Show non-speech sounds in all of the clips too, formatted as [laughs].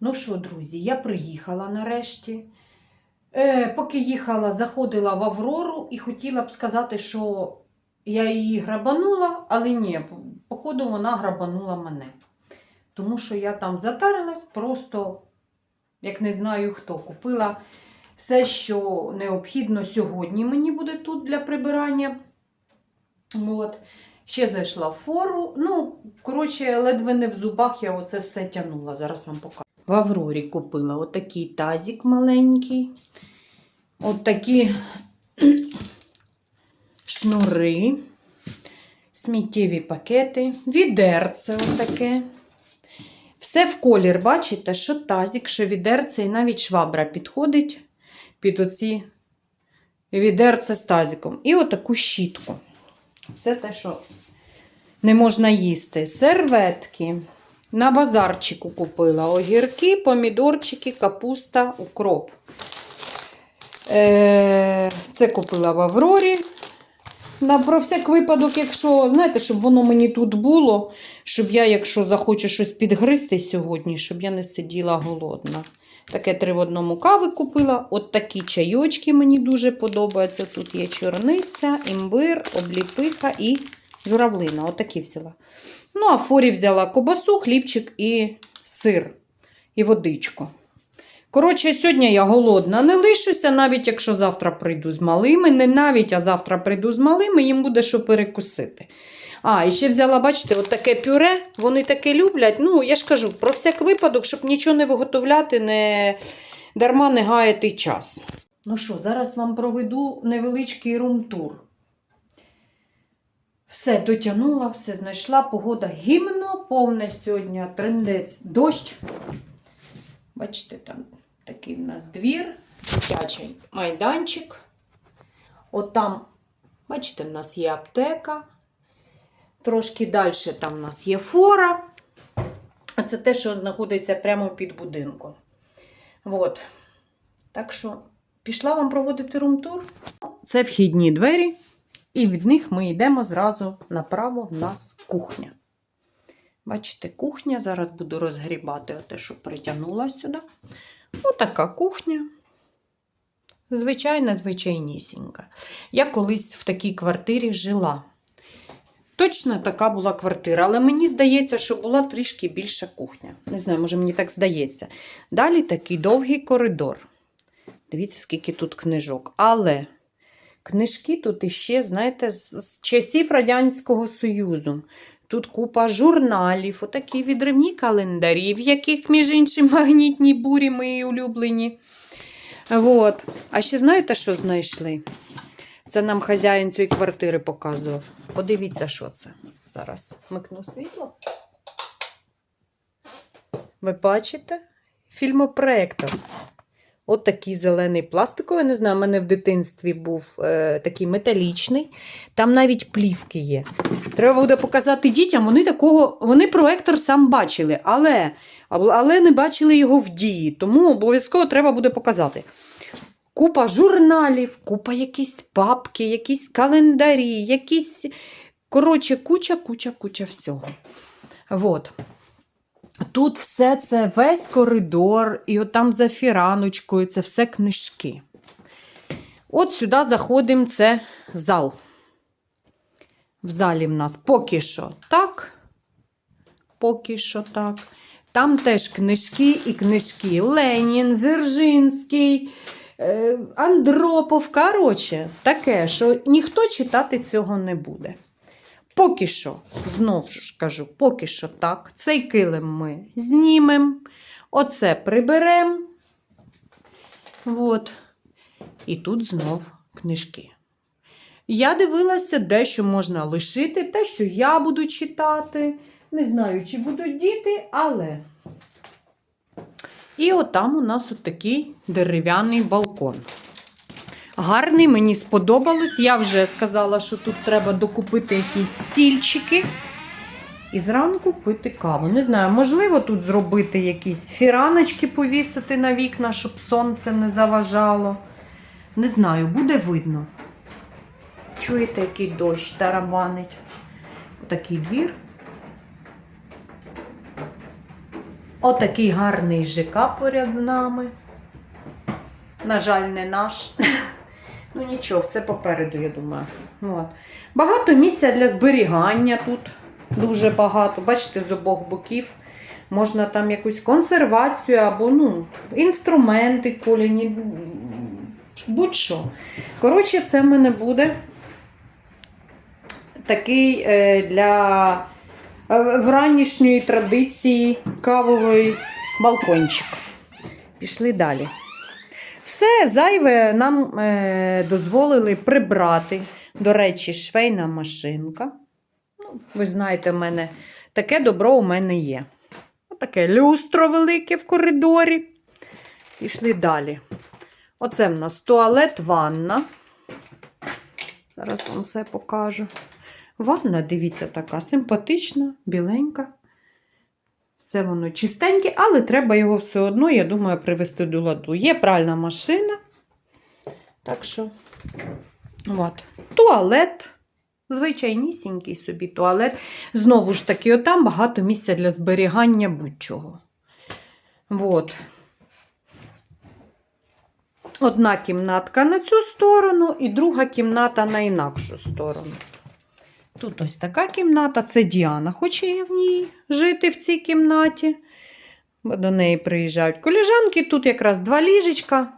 Ну що, друзі, я приїхала нарешті. Е, поки їхала, заходила в Аврору і хотіла б сказати, що я її грабанула, але ні, походу вона грабанула мене. Тому що я там затарилась, просто, як не знаю хто, купила все, що необхідно сьогодні мені буде тут для прибирання. От. Ще зайшла в фору. Ну, коротше, ледве не в зубах я оце все тягнула. Зараз вам покажу. В Аврорі купила отакий тазик маленький. Отакі [clears throat] шнури, сміттєві пакети, відерце отаке. Все в колір, бачите, що тазик, що відерце, і навіть швабра підходить під оці відерце з тазиком. І отаку щітку. Це те, що не можна їсти. Серветки. На базарчику купила огірки, помідорчики, капуста, укроп. Е, Це купила в Аврорі. На, про всяк випадок, якщо, знаєте, щоб воно мені тут було, щоб я, якщо захочу щось підгризти сьогодні, щоб я не сиділа голодна. Таке три в одному кави купила. От такі чайочки мені дуже подобаються. Тут є чорниця, імбир, обліпиха і журавлина. Отакі взяла. Ну, а форі взяла кобасу, хлібчик і сир, і водичку. Коротше, сьогодні я голодна не лишуся, навіть якщо завтра прийду з малими. Не навіть, а завтра прийду з малими, їм буде що перекусити. А, і ще взяла, бачите, от таке пюре. Вони таке люблять. Ну, я ж кажу, про всяк випадок, щоб нічого не виготовляти, не дарма не гаяти час. Ну що, зараз вам проведу невеличкий рум-тур. Все дотягнула, все знайшла. Погода гімно, повне сьогодні, трендець, дощ. Бачите, там такий в нас двір, дитячий майданчик. От там, бачите, в нас є аптека. Трошки далі там в нас є фора. А це те, що знаходиться прямо під будинком. От. Так що пішла вам проводити рум-тур. Це вхідні двері. І від них ми йдемо зразу направо в нас кухня. Бачите, кухня. Зараз буду розгрібати те, що притягнула сюди. Отака кухня. Звичайна, звичайнісінька. Я колись в такій квартирі жила. Точно така була квартира, але мені здається, що була трішки більша кухня. Не знаю, може мені так здається. Далі такий довгий коридор. Дивіться, скільки тут книжок. Але книжки тут іще, знаєте, з, часів Радянського Союзу. Тут купа журналів, отакі відривні календарі, в яких, між іншим, [laughs] магнітні бурі мої улюблені. От. А ще знаєте, що знайшли? Це нам хазяїн цієї квартири показував. Подивіться, що це. Зараз микну світло. Ви бачите? Фільмопроектор. От такий зелений пластиковий. Не знаю, у мене в дитинстві був е, такий металічний. Там навіть плівки є. Треба буде показати дітям. Вони такого, вони проектор сам бачили, але, але не бачили його в дії. Тому обов'язково треба буде показати. Купа журналів, купа якісь папки, якісь календарі, якісь. Коротше, куча, куча, куча всього. Вот. Тут все це весь коридор, і от там за фіраночкою це все книжки. От сюди заходимо, це зал. В залі в нас поки що так. Поки що так. Там теж книжки і книжки. Ленін, Зержинський, е, Андропов. Коротше, таке, що ніхто читати цього не буде. Поки що, знову ж кажу, поки що так. Цей килим ми знімемо. Оце приберемо. От. І тут знов книжки. Я дивилася, де що можна лишити, те, що я буду читати. Не знаю, чи будуть діти, але. І отам у нас от такий дерев'яний балкон. Гарний, мені сподобалось. Я вже сказала, що тут треба докупити якісь стільчики. І зранку пити каву. Не знаю, можливо, тут зробити якісь фіраночки повісити на вікна, щоб сонце не заважало. Не знаю, буде видно. Чуєте, який дощ тарабанить? Такий двір. Отакий гарний ЖК поряд з нами. На жаль, не наш. [laughs] Ну нічого, все попереду, я думаю. От. Багато місця для зберігання тут. Дуже багато. Бачите, з обох боків. Можна там якусь консервацію або ну, інструменти коліні. Будь-що. Коротше, це в мене буде такий е, для е, вранішньої традиції кавовий балкончик. Пішли далі. Все зайве нам е, дозволили прибрати. До речі, швейна машинка. Ну, ви знаєте, в мене таке добро у мене є. Таке люстро велике в коридорі. Пішли далі. Оце в нас туалет, ванна. Зараз вам все покажу. Ванна, дивіться, така симпатична, біленька. Все воно чистеньке, але треба його все одно, я думаю, привести до ладу. Є пральна машина. Так що, от. туалет. Звичайнісінький собі туалет. Знову ж таки, отам багато місця для зберігання будь-чого. От. Одна кімнатка на цю сторону, і друга кімната на інакшу сторону. Тут ось така кімната, це Діана хоче в ній жити в цій кімнаті. Бо до неї приїжджають коліжанки. Тут якраз два ліжечка.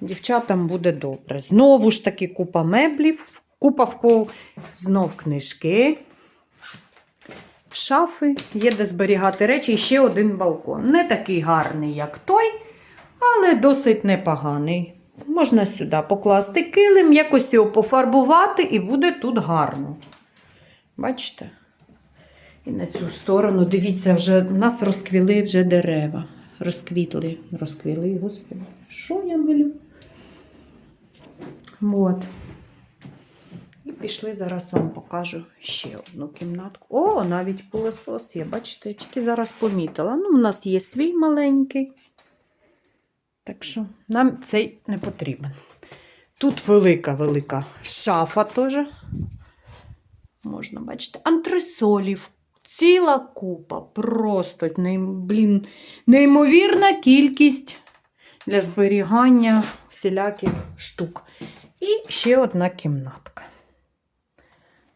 Дівчатам буде добре. Знову ж таки, купа меблів, купа в ко- знов книжки, шафи, є де зберігати речі і ще один балкон. Не такий гарний, як той, але досить непоганий. Можна сюди покласти килим, якось його пофарбувати, і буде тут гарно. Бачите? І на цю сторону, дивіться, вже нас розквіли вже дерева. Розквітли, розквіли, господи. Що я милю? От. І пішли, зараз вам покажу ще одну кімнатку. О, навіть пилосос є, бачите, я тільки зараз помітила. Ну, у нас є свій маленький. Так що нам цей не потрібен. Тут велика-велика шафа теж. Можна бачити, антресолів. Ціла купа. Просто блін, неймовірна кількість для зберігання всіляких штук. І ще одна кімнатка.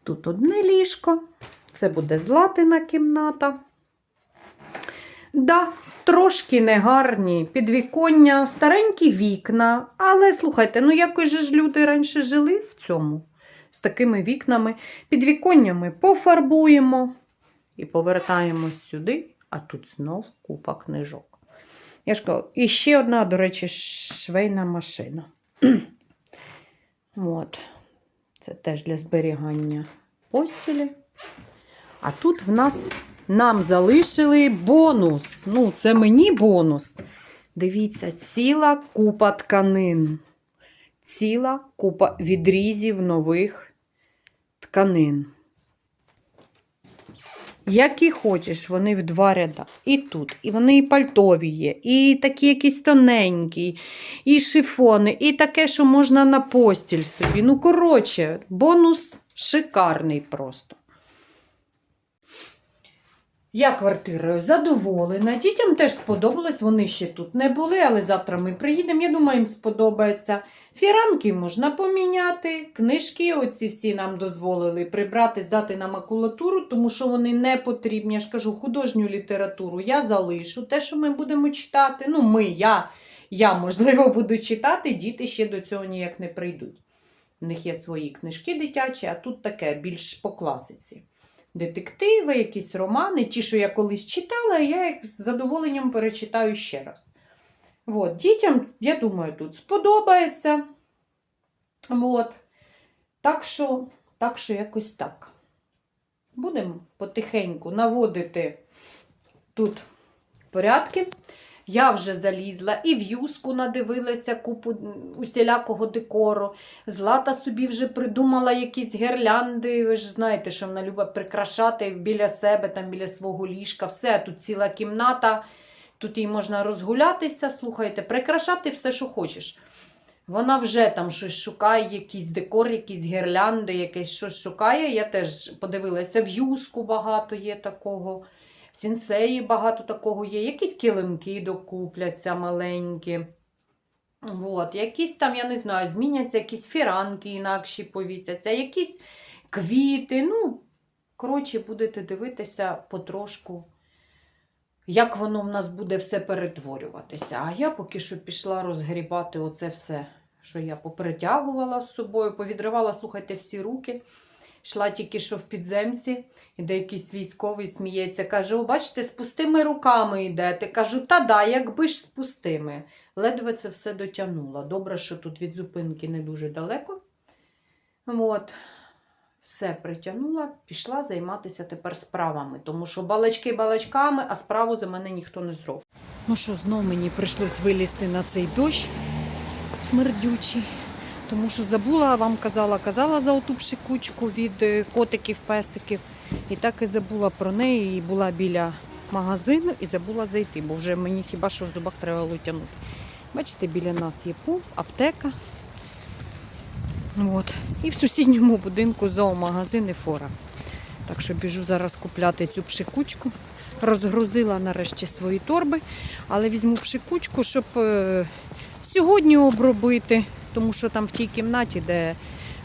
Тут одне ліжко. Це буде златина кімната. Да, трошки негарні підвіконня, старенькі вікна. Але слухайте, ну якось ж люди раніше жили в цьому з такими вікнами. Підвіконнями пофарбуємо і повертаємось сюди, а тут знов купа книжок. Я ж кажу, і ще одна, до речі, швейна машина. [clears throat] От. Це теж для зберігання постілі. А тут в нас нам залишили бонус. Ну, це мені бонус. Дивіться, ціла купа тканин. Ціла купа відрізів нових тканин. Які хочеш, вони в два ряда. І тут. І вони і пальтові є, і такі якісь тоненькі, і шифони, і таке, що можна на постіль собі. Ну, коротше, бонус шикарний просто. Я квартирою задоволена. Дітям теж сподобалось, вони ще тут не були, але завтра ми приїдемо. Я думаю, їм сподобається. Фіранки можна поміняти. Книжки оці всі нам дозволили прибрати, здати на макулатуру, тому що вони не потрібні. Я ж кажу, художню літературу я залишу. Те, що ми будемо читати. Ну, ми, я, я, можливо, буду читати, діти ще до цього ніяк не прийдуть. У них є свої книжки дитячі, а тут таке більш по класиці детективи, якісь романи. Ті, що я колись читала, я їх з задоволенням перечитаю ще раз. От, дітям, я думаю, тут сподобається. От. Так що, так що якось так. Будемо потихеньку наводити тут порядки. Я вже залізла і в юску надивилася купу усілякого декору. Злата собі вже придумала якісь гірлянди. Ви ж знаєте, що вона любить прикрашати біля себе, там біля свого ліжка. Все, тут ціла кімната, тут їй можна розгулятися, слухайте, прикрашати все, що хочеш. Вона вже там щось шукає, якийсь декор, якісь гірлянди, якесь щось шукає. Я теж подивилася, в юску багато є такого. В сінсеї багато такого є. Якісь килимки докупляться маленькі. От, якісь там, я не знаю, зміняться якісь фіранки інакші повісяться, якісь квіти. Ну, коротше, будете дивитися потрошку, як воно в нас буде все перетворюватися. А я поки що пішла розгрібати оце все, що я попритягувала з собою, повідривала, слухайте, всі руки. Йшла тільки що в підземці, іде якийсь військовий, сміється. Каже: О, бачите, з пустими руками йдете. Кажу, та да, якби ж з пустими. Ледве це все дотягнула. Добре, що тут від зупинки не дуже далеко. От. Все притягнула, пішла займатися тепер справами, тому що балачки балачками, а справу за мене ніхто не зробить. Ну що, знов мені прийшлось вилізти на цей дощ смердючий, тому що забула, вам казала, казала за оту пшикучку від е, котиків, песиків. І так і забула про неї, і була біля магазину і забула зайти, бо вже мені хіба що в зубах треба було тягнути. Бачите, біля нас є пункт, аптека. От. І в сусідньому будинку зоомагазин і фора. Так що біжу зараз купляти цю пшикучку. Розгрузила нарешті свої торби, але візьму пшикучку, щоб е, сьогодні обробити, тому що там в тій кімнаті, де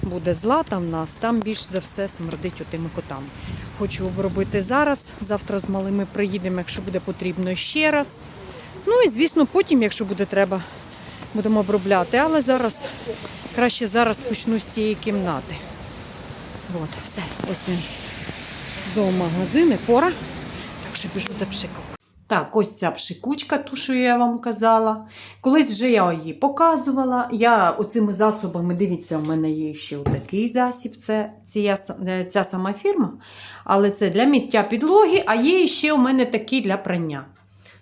буде злата в нас, там більш за все смердить отими котами. Хочу обробити зараз. Завтра з малими приїдемо, якщо буде потрібно ще раз. Ну і звісно, потім, якщо буде треба, будемо обробляти. Але зараз краще зараз почну з цієї кімнати. От, все, ось він. Зоомагазин і фора. Так що біжу за пшиком. Так, ось ця пшикучка, ту, що я вам казала. Колись вже я її показувала. Я оцими засобами, дивіться, у мене є ще такий засіб, це ця, ця сама фірма. Але це для миття підлоги, а є ще у мене такий для прання.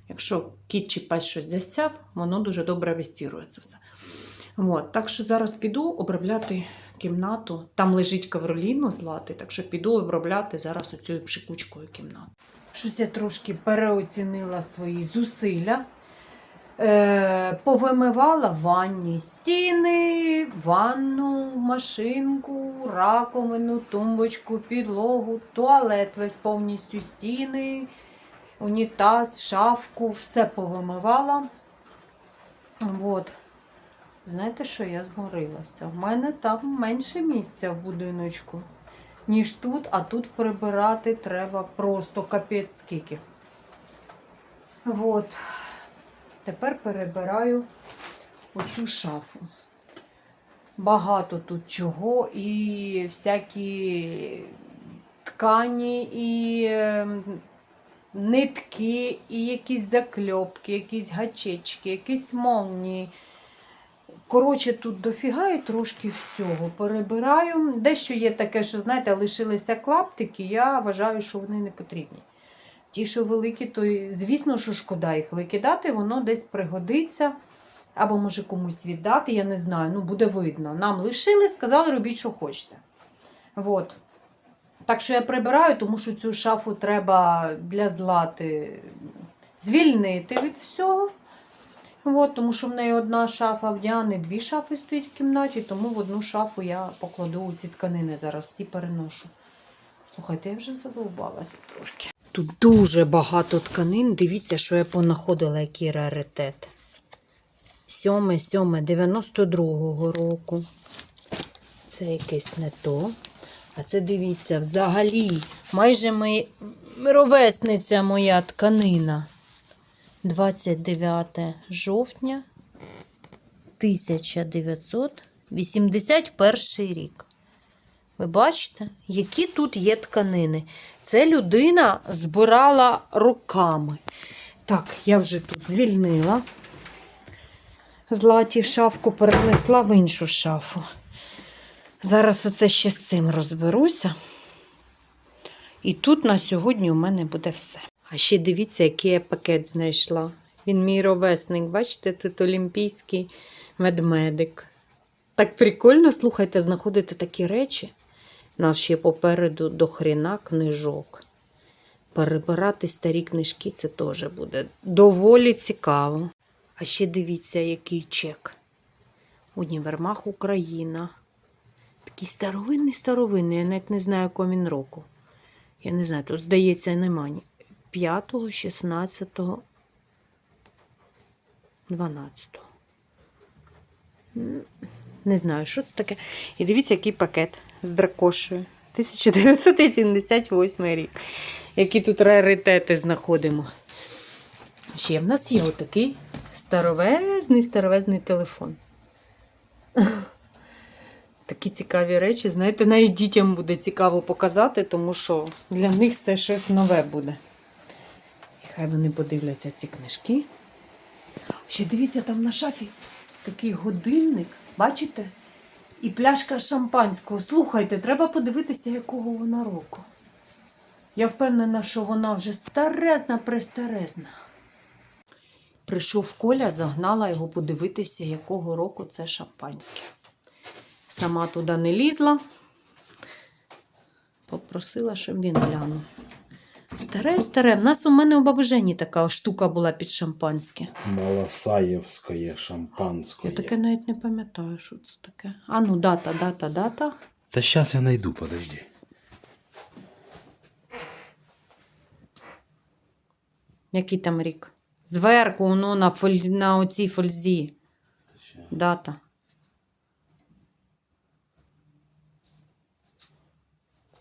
Якщо кіт чи пес щось застяв, воно дуже добре вистірується все. От, так що зараз піду обробляти кімнату. Там лежить ковроліну злати, так що піду обробляти зараз оцю пшикучкою кімнату. Щось я трошки переоцінила свої зусилля. Е, повимивала ванні стіни, ванну, машинку, раковину, тумбочку, підлогу, туалет весь повністю стіни, унітаз, шафку, все повимивала. От. Знаєте, що я зморилася? У мене там менше місця в будиночку, ніж тут, а тут прибирати треба просто капець скільки. От. Тепер перебираю оцю шафу. Багато тут чого, і всякі ткані, і ем, нитки, і якісь закльопки, якісь гачечки, якісь молнії. Коротше, тут дофіга і трошки всього перебираю. Дещо є таке, що, знаєте, лишилися клаптики, я вважаю, що вони не потрібні. Ті, що великі, то, звісно, що шкода їх викидати, воно десь пригодиться. Або може комусь віддати, я не знаю, ну буде видно. Нам лишили, сказали, робіть, що хочете. От. Так що я прибираю, тому що цю шафу треба для злати звільнити від всього. От, тому що в неї одна шафа в Діани, дві шафи стоять в кімнаті, тому в одну шафу я покладу ці тканини зараз, всі переношу. Слухайте, я вже задовбалася трошки. Тут дуже багато тканин. Дивіться, що я понаходила, який раритет. 7, 7, 92-го року. Це якесь не то. А це дивіться, взагалі, майже ми... ровесниця моя тканина. 29 жовтня 1981 рік. Ви бачите, які тут є тканини? Це людина збирала руками. Так, я вже тут звільнила. Златі шафку перенесла в іншу шафу. Зараз оце ще з цим розберуся. І тут на сьогодні у мене буде все. А ще дивіться, який я пакет знайшла. Він мій ровесник, бачите, тут олімпійський медмедик. Так прикольно, слухайте, знаходити такі речі. Нас ще попереду до хріна книжок. Перебирати старі книжки це теж буде доволі цікаво. А ще дивіться, який чек. Універмах Україна. Такий старовинний старовинний, я навіть не знаю, комін року. Я не знаю, тут, здається, немає. 5, 16, 12. Не знаю, що це таке. І дивіться, який пакет з дракошею. 1978 рік. Які тут раритети знаходимо. Ще в нас є отакий старовезний старовезний телефон. [laughs] Такі цікаві речі, знаєте, навіть дітям буде цікаво показати, тому що для них це щось нове буде. Хай вони подивляться ці книжки. Ще дивіться, там на шафі такий годинник, бачите? І пляшка шампанського. Слухайте, треба подивитися, якого вона року. Я впевнена, що вона вже старезна, престарезна. Прийшов Коля, загнала його подивитися, якого року це шампанське. Сама туди не лізла. Попросила, щоб він глянув. Старе, старе. В нас у мене у баби Жені така штука була під шампанське. Малосаєвське, шампанське. Я таке навіть не пам'ятаю, що це таке. А ну, дата, дата, дата. Та зараз я найду, подожди. Який там рік? Зверху, воно на, фоль... на оцій фользі. Дата.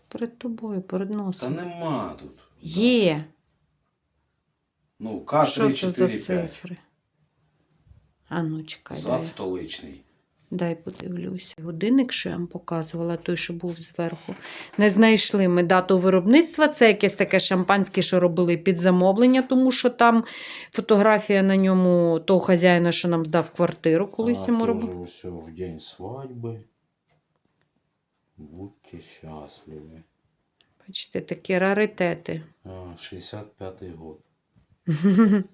Перед тобою, перед Та нема тут. Є. Ну, К3, Що це за 5. цифри? А ну, чекай, дай, столичний. дай подивлюся. Годинник, що я вам показувала, той, що був зверху. Не знайшли ми дату виробництва. Це якесь таке шампанське, що робили під замовлення, тому що там фотографія на ньому того хазяїна, що нам здав квартиру, колись йому робив. все в день свадьбы. Будьте счастливы. Бачите, такі раритети. А, 65-й год. [laughs]